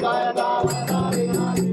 Hare Hare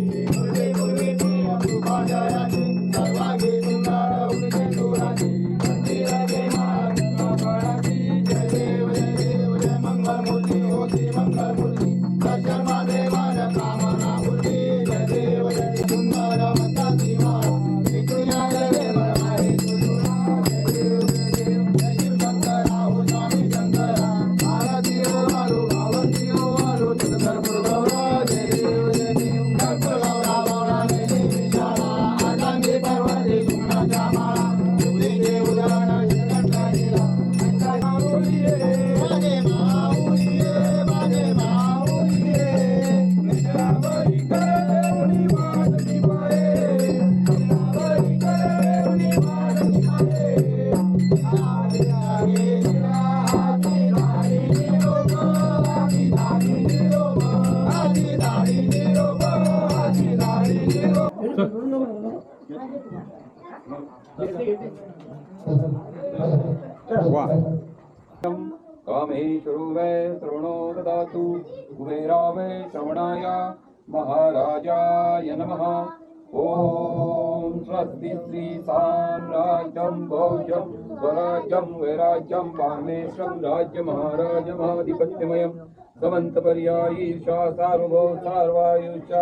कामेश्वरो वै श्रवणो ददातु कुबेरा वै श्रवणाय, महाराजाय नमः। ॐ स्वस्ति श्री साम्राज्यं भोजं स्वराज्यं वैराज्यं वामेश्वरं राज्यमहाराजमहाधिपत्यमयं समन्तपर्यायी ईशा सार्वभौ सार्वायुषा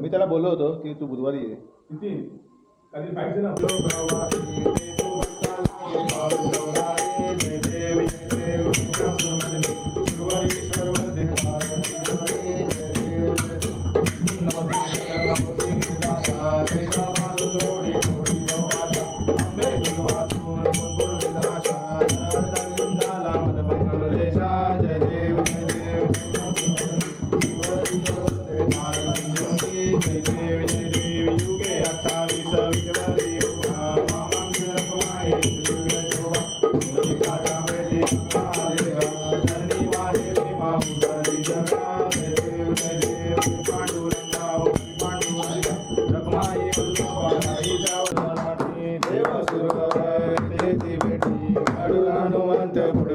मी त्याला बोललो होतो की तू बुधवारी ये. किती? काही पाहिजे ना?